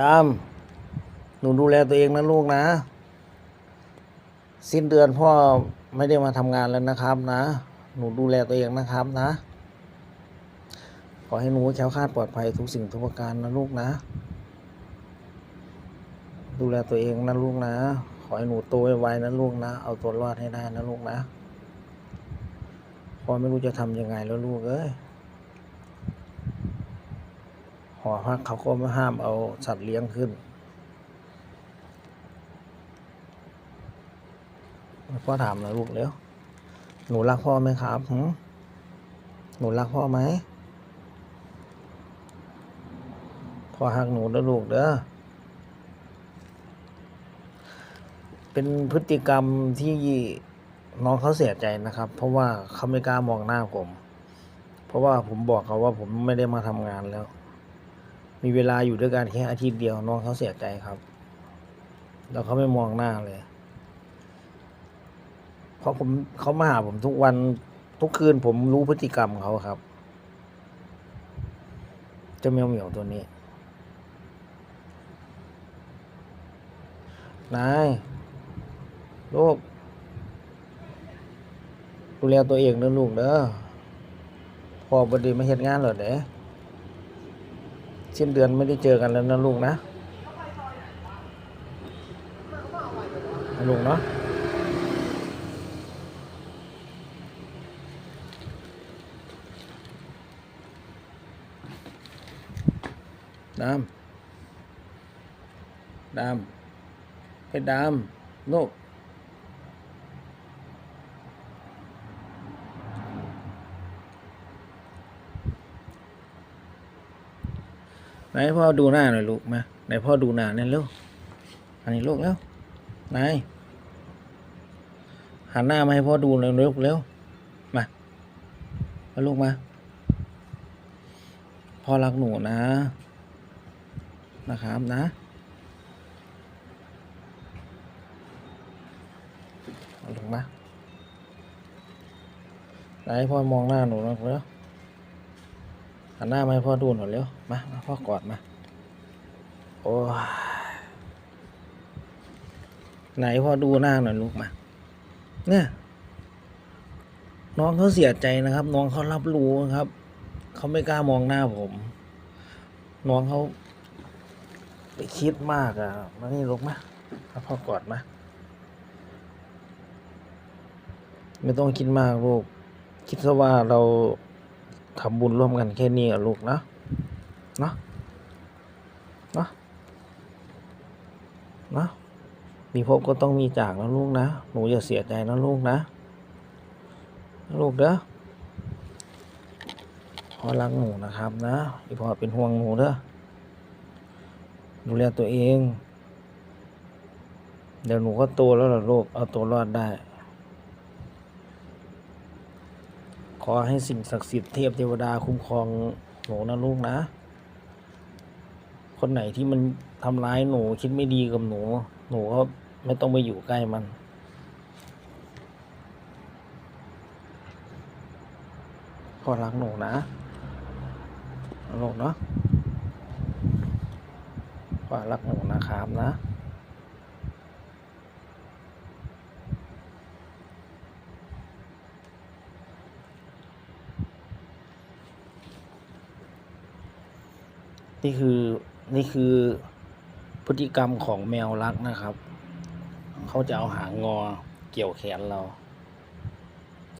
ดำหนูดูแลตัวเองนะลูกนะ สิ้นเดือนพ่อไม่ได้มาทำงานแล้วนะครับนะ หนูดูแลตัวเองนะครับนะ ขอให้หนูแคล้วคาดปลอดภัยทุกสิ่งทุกประการนะลูกนะ ดูแลตัวเองนะลูกนะ ขอให้หนูโตไวๆนะลูกนะ เอาตัวรอดให้ได้นะลูกนะ พ่อไม่รู้จะทำยังไงแล้วลูกเอ้ย ห อพักเขาก็ไม่ห้ามเอาสัตว์เลี้ยงขึ้น พ่อถามหน่อยลูกเร็ว หนูรักพ่อไหมครับหหนูรักพ่อไหมพ่อหักหนูนะลูกเด้อ เป็นพฤติกรรมที่น้องเขาเสียใจนะครับ เพราะว่าเขาไม่กล้ามองหน้าผม เพราะว่าผมบอกเขาว่าผมไม่ได้มาทำงานแล้ว มีเวลาอยู่ด้วยกันแค่อาทิตย์เดียวน้องเขาเสียใจครับ แล้วเขาไม่มองหน้าเลย เพราะผมเขามาหาผมทุกวันทุกคืนผมรู้พฤติกรรมเขาครับเจ้าแมวเหมียวตัวนี้ นายลูกดูแลตัวเองนะลูกเด้อพอบดีมาเฮ็ดงานหรอเด้ สิ้นเดือนไม่ได้เจอกันแล้วนะลูกนะลูกเนาะดำดำให้ดำลูก ไหนพ่อดูหน้าหน่อยลูกมาไหนพ่อดูหน้าเนี่ยเร็วอันนี้ลูกแล้วไหนหันหน้ามาให้พ่อดูเร็วเร็วเร็วมามาลูกมาพ่อรักหนูนะ นะครับนะเอาลงมาไหนพ่อมองหน้าหนูหน่อยเร็ว หันหน้ามาให้พ่อดูหน่อยเร็ว มา มาพ่อกอดมา โอ้ยไหนพ่อดูหน้าหน่อยลูกมา เนี่ย น้องเขาเสียใจนะครับ น้องเขารับรู้นะครับ เขาไม่กล้ามองหน้าผม น้องเขาไปคิดมากอะมานี่ลูกมาเอาพ่อกอดมา ไม่ต้องคิดมากลูก คิดซะว่าเรา ทำบุญร่วมกันแค่นี้อะลูกนะนะนะนะมีพบก็ต้องมีจากนะลูกนะ หนูอย่าเสียใจนะลูกนะ ลูกเด้อพ่อรักหนูนะครับนะอีพ่อเป็นห่วงหนูเด้อดูแลตัวเอง เดี๋ยวหนูก็โตแล้วล่ะลูก เอาตัวรอดได้ ข อให้สิ่งศักดิ์สิทธิ์เทพเทวดาคุ้มครองหนูนะลูกนะ คนไหนที่มันทำร้ายหนูคิดไม่ดีกับหนู หนูก็ไม่ต้องไปอยู่ใกล้มันพ่อรักหนูนะนะลูกเนาะพ่อรักหนูนะครับนะ นี่คือนี่คือพฤติกรรมของแมวรักนะครับ เขาจะเอาหางงอเกี่ยวแขนเรา